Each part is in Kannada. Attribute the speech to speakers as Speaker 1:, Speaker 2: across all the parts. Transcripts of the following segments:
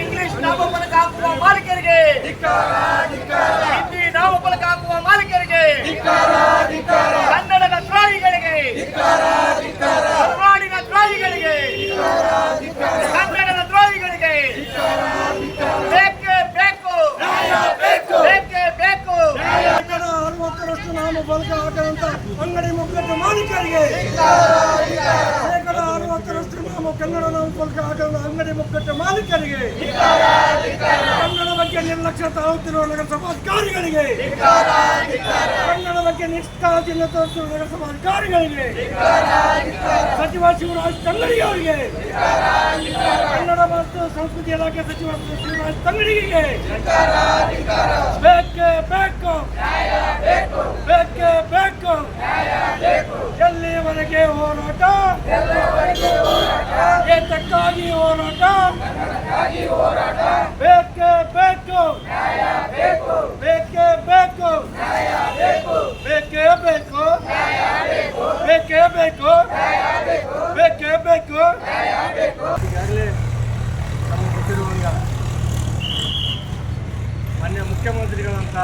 Speaker 1: ಇಂಗ್ಲಿಷ್ ನಾಮಫಲಕ ಹಾಕುವ ಮಾಲೀಕರಿಗೆ. ಹಿಂದಿ ನಾಮಫಲಕ ಹಾಕುವ ಮಾಲೀಕರಿಗೆ. ಕನ್ನಡದ ತ್ರಾಯಿಗಳಿಗೆ ಕರ್ನಾಡಿನ ತ್ರಾಯಿಗಳಿಗೆ ಕನ್ನಡದ ತ್ರಾಯಿಗಳಿಗೆ ಬೇಕೇ ಬೇಕು. ಬೇಕೇ ಬೇಕು.
Speaker 2: ಶೇಕಡ ಅರವತ್ತರಷ್ಟು ನಾಮ ಫಲಕ ಹಾಕದಂತ ಅಂಗಡಿ ಮುಗ್ಗಟ್ಟ ಮಾಲೀಕರಿಗೆ. ಕನ್ನಡ ಮೂಲಕ ಫಲಕ ಅಂಗಡಿ ಮುಕ್ಕಟ್ಟ ಮಾಲೀಕರಿಗೆ. ಕನ್ನಡ ಬಗ್ಗೆ ನಿರ್ಲಕ್ಷ್ಯ ತಾಳುತ್ತಿರುವ ನಗರಸಭಾಧಿಕಾರಿಗಳಿಗೆ. ಕನ್ನಡ ಬಗ್ಗೆ ನಿಷ್ಕಾಳಜಿಯಿಂದ ತೋರಿಸುವ ನಗರಸಭಾಧಿಕಾರಿಗಳಿಗೆ. ಸಚಿವ ಶಿವರಾಜ್ ತಂಗಡಿ ಅವರಿಗೆ. ಕನ್ನಡ ಮತ್ತು ಸಂಸ್ಕೃತಿ ಇಲಾಖೆ ಸಚಿವ ಶಿವರಾಜ್ ತಂಗಡಿಗೆ. ಬೇಕೇ ಬೇಕು ಎಲ್ಲಿಯವರೆಗೆ ಹೋರಾಟ ಏತಕ್ಕಾಗಿ ಹೋರಾಟ. ಬೇಕೇ ಬೇಕು. ಬೇಕೇ. ಬೇಕು ಬೇಕೇ. ಬೇಕು. ಬೇಕೇ ಬೇಕು. ಬೇಕೇ. ಬೇಕು ಈಗಾಗಲೇ ನಮಗೆ ಗೊತ್ತಿರುವಂಗ ಮಾನ್ಯ ಮುಖ್ಯಮಂತ್ರಿಗಳಂತ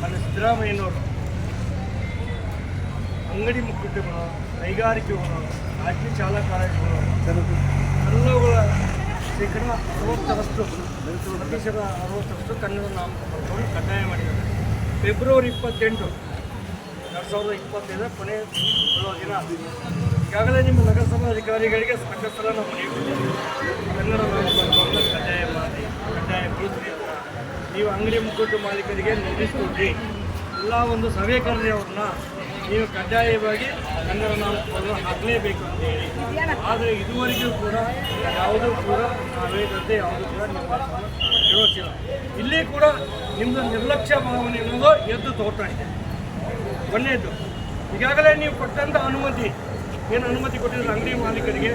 Speaker 2: ಮಾನ್ಯ ಸಿದ್ದರಾಮಯ್ಯನವರು ಅಂಗಡಿ ಮುಕ್ಕಟ್ಟುಗಳು ಕೈಗಾರಿಕೆಗಳು ರಾಜ್ಯ ಶೇಕಡ ಅರವತ್ತರಷ್ಟು ಪ್ರತಿಶತ ಅರವತ್ತರಷ್ಟು ಕನ್ನಡ ನಾಮಕರಣವನ್ನು ಕಡ್ಡಾಯ ಮಾಡಿದ್ದಾರೆ. ಫೆಬ್ರವರಿ ಇಪ್ಪತ್ತೆಂಟು ಎರಡು ಸಾವಿರದ ಇಪ್ಪತ್ತೈದರ ಕೊನೆ ದಿನ. ಈಗಾಗಲೇ ನಿಮ್ಮ ನಗರಸಭಾ ಅಧಿಕಾರಿಗಳಿಗೆ ಸಾಕಷ್ಟು ಸಲ ನಾವು ಮನವಿ ಕನ್ನಡ ನಾಮಕರಣವನ್ನು ಕಡ್ಡಾಯ ಮಾಡಿ ಕಡ್ಡಾಯಗೊಳಿಸಿ ಅಂತ. ನೀವು ಅಂಗಡಿ ಮುಗ್ಗಟ್ಟು ಮಾಲೀಕರಿಗೆ ನೋಟಿಸ್ ಕೊಡ್ರಿ. ಎಲ್ಲ ಒಂದು ಸಭೆ ಕರೆದಿ ಅವ್ರನ್ನ ನೀವು ಕಡ್ಡಾಯವಾಗಿ ಕನ್ನಡ ನಾಮಪತ್ರ ಹಾಕಲೇಬೇಕು ಅಂತ ಹೇಳಿ. ಆದರೆ ಇದುವರೆಗೂ ಕೂಡ ಯಾವುದೂ ಕೂಡ ನಾವೇದಂತೆ ಯಾವುದೂ ಕೂಡ ನಿಮ್ಮ ಇಲ್ಲಿ ಕೂಡ ನಿಮ್ಮದು ನಿರ್ಲಕ್ಷ್ಯ ಭಾವನೆ ಅನ್ನೋದು ಎದ್ದು ತೋರ್ತಾ ಇದೆ. ಒಂದನೇದು ಈಗಾಗಲೇ ನೀವು ಕೊಟ್ಟಂಥ ಅನುಮತಿ, ಏನು ಅನುಮತಿ ಕೊಟ್ಟಿದ್ರು ಅಂಗಡಿ ಮಾಲೀಕರಿಗೆ.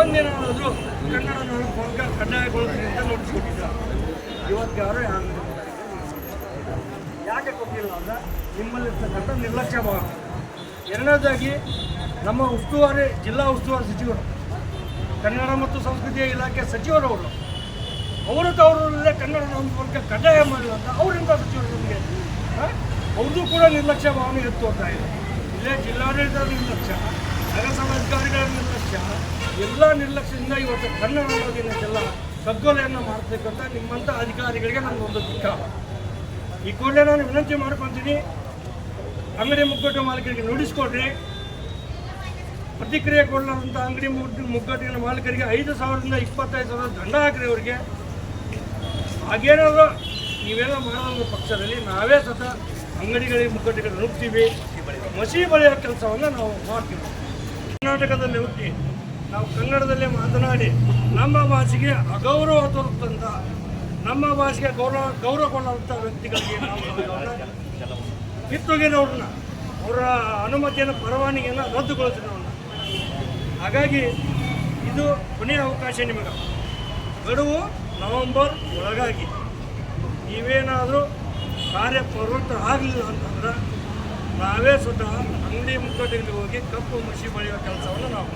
Speaker 2: ಒಂದಿನಾದರೂ ಕನ್ನಡ ನಾಮಫಲಕ ಕಡ್ಡಾಯಗೊಳಿಸಿ ಅಂತ ನೋಟಿಸ್ ಇವತ್ತು ಯಾರೋ ಯಾರು? ಯಾಕೆ ಕೊಟ್ಟಿಲ್ಲ ಅಂದರೆ ನಿಮ್ಮಲ್ಲಿರ್ತಕ್ಕಂಥ ನಿರ್ಲಕ್ಷ್ಯ ಭಾವ. ಎರಡನೇದಾಗಿ ನಮ್ಮ ಉಸ್ತುವಾರಿ, ಜಿಲ್ಲಾ ಉಸ್ತುವಾರಿ ಸಚಿವರು, ಕನ್ನಡ ಮತ್ತು ಸಂಸ್ಕೃತಿಯ ಇಲಾಖೆ ಸಚಿವರವರು, ಅವರು ತವರಲ್ಲೇ ಕನ್ನಡ ನಾಮಫಲಕ ಕಡ್ಡಾಯ ಮಾಡಿಲ್ಲ ಅಂತ ಅವರಿಂದ ಸಚಿವರು ನಮಗೆ ಅವ್ರದ್ದು ಕೂಡ ನಿರ್ಲಕ್ಷ್ಯ ಭಾವನೆ ಎತ್ತು ಅಂತ ಇದೆ. ಇಲ್ಲೇ ಜಿಲ್ಲಾಡಳಿತ ನಿರ್ಲಕ್ಷ್ಯ ನಗರಸಭಾಧಿಕಾರಿಗಳ ನಿರ್ಲಕ್ಷ್ಯ, ಎಲ್ಲ ನಿರ್ಲಕ್ಷ್ಯದಿಂದ ಇವತ್ತು ಕನ್ನಡ ಸಗ್ಗೊಲೆಯನ್ನು ಕಗ್ಗೊಲೆಯನ್ನು ಮಾಡ್ತಕ್ಕಂಥ ನಿಮ್ಮಂಥ ಅಧಿಕಾರಿಗಳಿಗೆ ನನಗೊಂದು ದುಃಖ ಈ ಕೂಡಲೇ ನಾನು ವಿನಂತಿ ಮಾಡ್ಕೊತೀನಿ ಅಂಗಡಿ ಮುಗ್ಗಟ್ಟು ಮಾಲೀಕರಿಗೆ ನೋಟಿಸ್ ಕೊಡ್ರಿ ಪ್ರತಿಕ್ರಿಯೆ ಕೊಡಲಾರಂಥ ಅಂಗಡಿ ಮುಗ್ಗ ಮುಗ್ಗಟ್ಟಿನ ಮಾಲೀಕರಿಗೆ ಐದು ಸಾವಿರದಿಂದ ಇಪ್ಪತ್ತೈದು ಸಾವಿರ ದಂಡ ಹಾಕ್ರಿ ಅವರಿಗೆ. ಹಾಗೇನಾದ್ರು ನೀವೆಲ್ಲ ಮಾಡೋ ಪಕ್ಷದಲ್ಲಿ ನಾವೇ ಸತ ಅಂಗಡಿಗಳಿಗೆ ಮುಗ್ಗಟ್ಟುಗಳು ನುಗ್ತೀವಿ ಮಸಿ ಬಳಿಯೋ ಕೆಲಸವನ್ನು ನಾವು ಮಾಡ್ತೀವಿ. ಕರ್ನಾಟಕದಲ್ಲಿ ಹುಟ್ಟಿ ನಾವು ಕನ್ನಡದಲ್ಲೇ ಮಾತನಾಡಿ ನಮ್ಮ ಭಾಷೆಗೆ ಅಗೌರವ ತೋರುತ್ತಂತ ನಮ್ಮ ಭಾಷೆಗೆ ಗೌರವ ಗೌರವ ಕೊಡುವಂಥ ವ್ಯಕ್ತಿಗಳಿಗೆ ನಾವು ಅವ್ರನ್ನ, ಅವರ ಅನುಮತಿಯನ್ನು, ಪರವಾನಗಿಯನ್ನು ರದ್ದುಗೊಳಿಸಿದವ್ರನ್ನ ಹಾಗಾಗಿ ಇದು ಕೊನೆಯ ಅವಕಾಶ ನಿಮಗೆ. ಗಡುವು ನವೆಂಬರ್ ಒಳಗಾಗಿ ನೀವೇನಾದರೂ ಕಾರ್ಯಪ್ರವೃತ್ತ ಆಗಲಿಲ್ಲ ಅಂತಂದ್ರೆ ನಾವೇ ಸ್ವತಃ ಅಂಗಡಿ ಮುಖದಲ್ಲಿ ಹೋಗಿ ಕಪ್ಪು ಮುಷಿ ಬಳಿಯುವ ಕೆಲಸವನ್ನು ನಾವು.